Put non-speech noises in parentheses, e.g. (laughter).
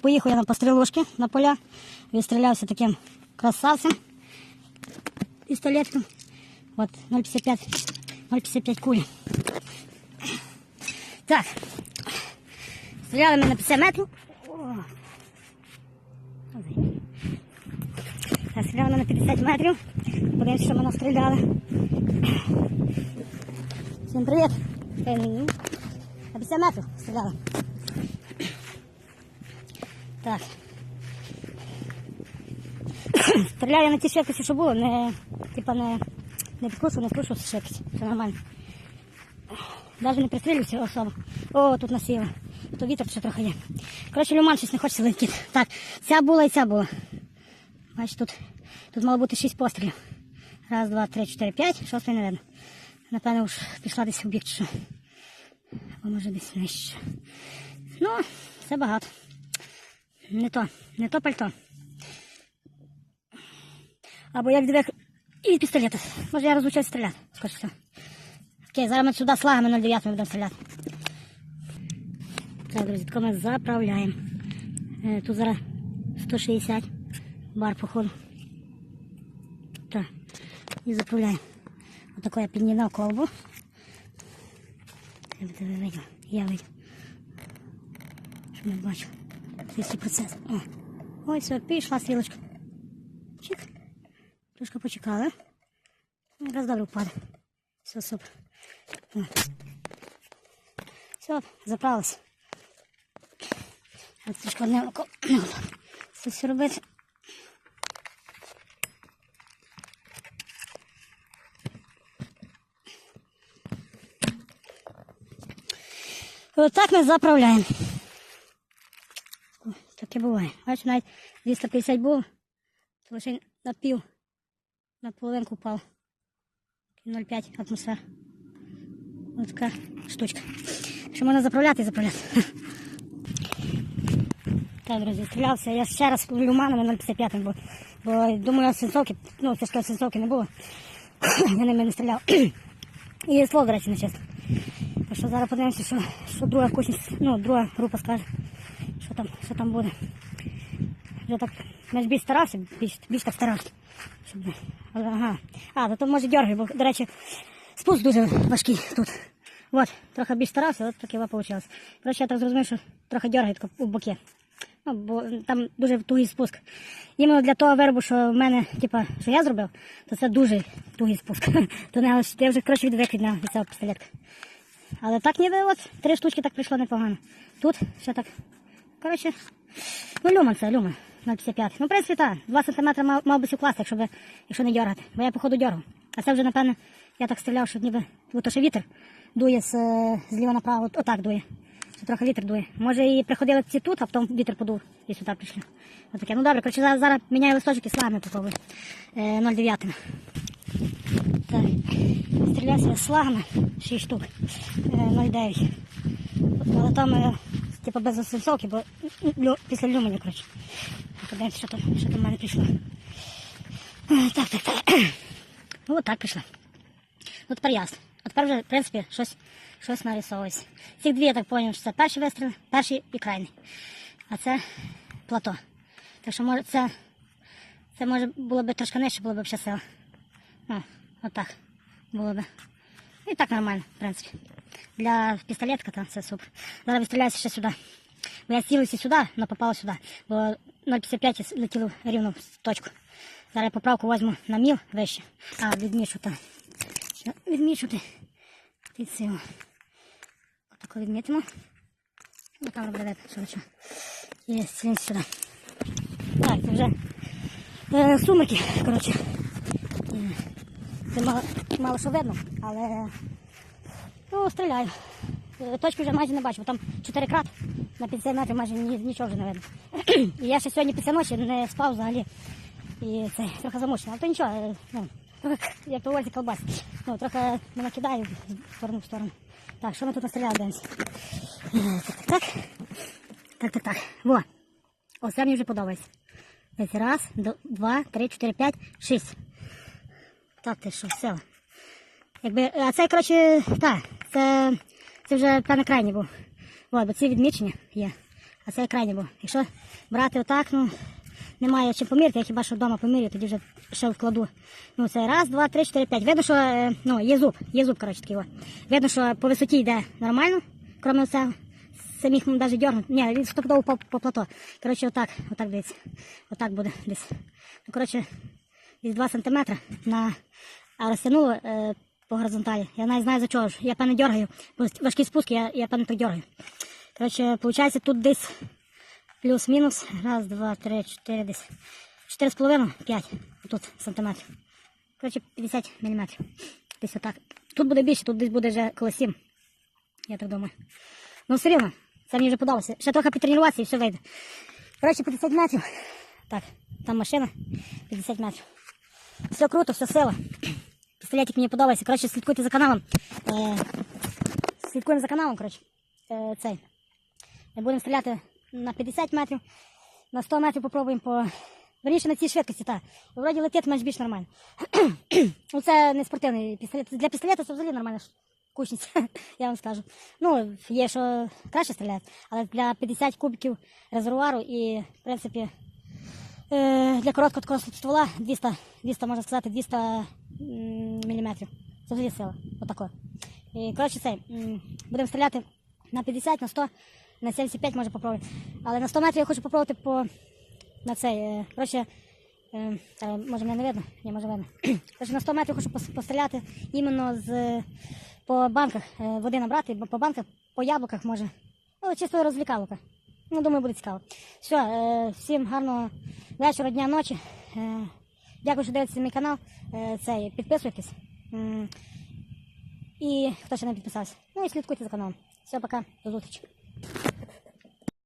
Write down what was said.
Поїхав я на пострілушки на поля, відстрілявся таким красавцем пістолетком. От 0,55 0,55 кулі. Так. Стріляли ми на 50 метрів. Так, стріляли ми на 50 метрів. Подивимося, що ми настріляли. Всім привіт. Ну, На 50 метрів стріляли. Так. Стріляю на ті швидкості, що було, не, типа не, не підкручую, не скручую швидкість. Все нормально. Навіть не пристрілююся особо. О, тут насіло. То вітер ще трохи є. Коротше, люман щось не хочеться летіти. Так, ця була і ця була. Бачиш, тут, тут мало бути шість пострілів. Раз, два, три, чотири, п'ять. Шостий не. Напевно, вже пішла десь в бік що. Або може десь нижче. Ну, це багато. Не то, не то пальто. Або як двох і пістолета. Може я розучусь стріляти, скоріше всього. Окей, зараз ми сюди слагами 09 будемо стріляти. Так, друзі, тако ми заправляємо. Е, Тут зараз 160 бар, походу. Так, і заправляємо. Отако я піднімав колбу. Я видів, я видів. Щоб не бачив. Цей процес. О, ой, все, пішла стрілочка. Чик. Трошки почекали. Якраз добре впаде. Все, супер. О. Все, заправилась. Трішки одне око. Це все робити. Отак ми заправляємо. Таке буває. Бачиш, навіть 250 було, то лише на пів, на половинку впав. 0,5 атмосфер. Ось така штучка. Що можна заправляти і заправляти. (laughs) Так, друзі, стрілявся. Я ще раз люманами 0,55 бо, бо думаю, сенсовки, ну, ж сенсовки не було. (coughs) Я ними не стріляв. (coughs) І слово, до речі, не чесно. Так що зараз подивимося, що, що друга кучність, ну, друга група скаже, що там, що там буде. Вже так, я ж більш старався, більш, більш так старався. Щоб, ага. А, то, то може дергаю, бо, до речі, спуск дуже важкий тут. От, трохи більш старався, от таке вийшло. Коротше, я так зрозумів, що трохи дергаю тако у боки. Ну, бо там дуже тугий спуск. Іменно для того виробу, що в мене, типа, що я зробив, то це дуже тугий спуск. (laughs) То не я вже коротше відвик від від цього пістолетка. Але так ніби от три штучки так прийшло непогано. Тут ще так. Коротше, ну люман це, люман. 0,55. Ну, в принципі, так. 2 см мав, мав би вкласти, якщо, якщо не дергати. Бо я, походу, дергав. А це вже, напевно, я так стріляв, що ніби. Бо то ще вітер дує з, е, зліва направо, отак дує. Що трохи вітер дує. Може і приходили ці тут, а потім вітер подув і сюди прийшли. Отаке. Ну добре, коротше, зараз, зараз міняю листочок і слами попробую. Е, 0,9. Так. Стрілявся я слагами 6 штук. Е, 0,9. Але там, типу, без осенцовки, бо лю, після люмені, коротше. Подивимося, що там, що там в мене пішло. Так, так, так. Ну, от так пішло. Ну, тепер ясно. От тепер вже, в принципі, щось, щось нарисовується. Ці дві, я так зрозумів, що це перші вистріли, перший і крайний. А це плато. Так що, може, це, це може було б трошки нижче, було б ще сила. Ну, отак було б. І так нормально, в принципі. Для пістолетка то це супер. Зараз відстріляюся ще сюди. Бо я цілився сюди, але попало сюди. Бо 0,55 летіло рівно в точку. Зараз я поправку візьму на міл вище. А, відмішу то. Що Відмічувати. Ти цього. Отако відмітимо. Ну там що лише. І стрінь сюди. Так, це вже е, сумики, коротше. Це мало, мало що видно, але ну, стріляю. Е, Точки вже майже не бачу, бо там 4 крат на 50 метрів майже нічого вже не видно. (clears throat) І я ще сьогодні після ночі не спав взагалі. І це трохи замучено. Але то нічого, е, ну, трохи, як то вольці колбас. Ну, трохи не накидаю з сторону в сторону. Так, що ми тут настріляли дивимося? Так, так, так. Так. Во. Ось мені вже подобається. Ось раз, два, три, чотири, п'ять, шість. Так, ти що, все. Якби, а це, коротше, так, це, це вже певно крайній був. От, бо ці відмічення є. а це крайній був. Якщо брати отак, ну немає чим поміряти, я хіба що вдома поміряю, тоді вже ще вкладу. Ну це раз, два, три, чотири, п'ять. Видно, що е, ну, є зуб, є зуб, коротше такий. Видно, що по висоті йде нормально, крім цього. Це міг навіть дьорнути. Ні, він стопудово по, по плато. Коротше, отак, отак дивіться. Отак буде десь. Ну, коротше, десь 2 см на а розтягнуло е, по горизонталі. Я навіть знаю за чого ж. Я певно дергаю. Бо важкий спуск, я, я певно так дергаю. Коротше, виходить, тут десь плюс-мінус. Раз, два, три, чотири, десь. Чотири з половиною, п'ять. Тут сантиметрів. Коротше, 50 міліметрів. Десь отак. Тут буде більше, тут десь буде вже коло 7. Я так думаю. Ну, все рівно, це мені вже подобається. Ще трохи потренуватися і все вийде. Коротше, 50 метрів. Так, там машина. 50 метрів. Все круто, все сила. Пістолетик мені подобається. Коротше, слідкуйте за каналом. Е, слідкуємо за каналом, коротше. Е, цей. Ми будемо стріляти на 50 метрів, на 100 метрів попробуємо по. Верніше на цій швидкості, так. Вроді летить менш більш нормально. (clears throat) ну, це не спортивний пістолет. Для пістолета це взагалі нормальна кучність, (laughs) я вам скажу. Ну, є, що краще стріляють, але для 50 кубиків резервуару і, в принципі, для короткого такого ствола 200, 200, можна сказати, 200 мм. Це взагалі сила. Отако. І, коротше, цей, будемо стріляти на 50, на 100, на 75 може попробувати. Але на 100 метрів я хочу попробувати по на цей. е, Коротше, е, може мене не видно? Ні, може видно. (clears throat) Коротше, на 100 метрів хочу постріляти іменно з по банках е, води набрати, по банках, по яблуках може. Ну, чисто розвлікалка. Ну, думаю, буде цікаво. Все, е, всім гарного вечора, дня, ночі. Дякую, що дивитеся мій канал. Е, цей, підписуйтесь. І хто ще не підписався. Ну і слідкуйте за каналом. Все, пока, до зустрічі.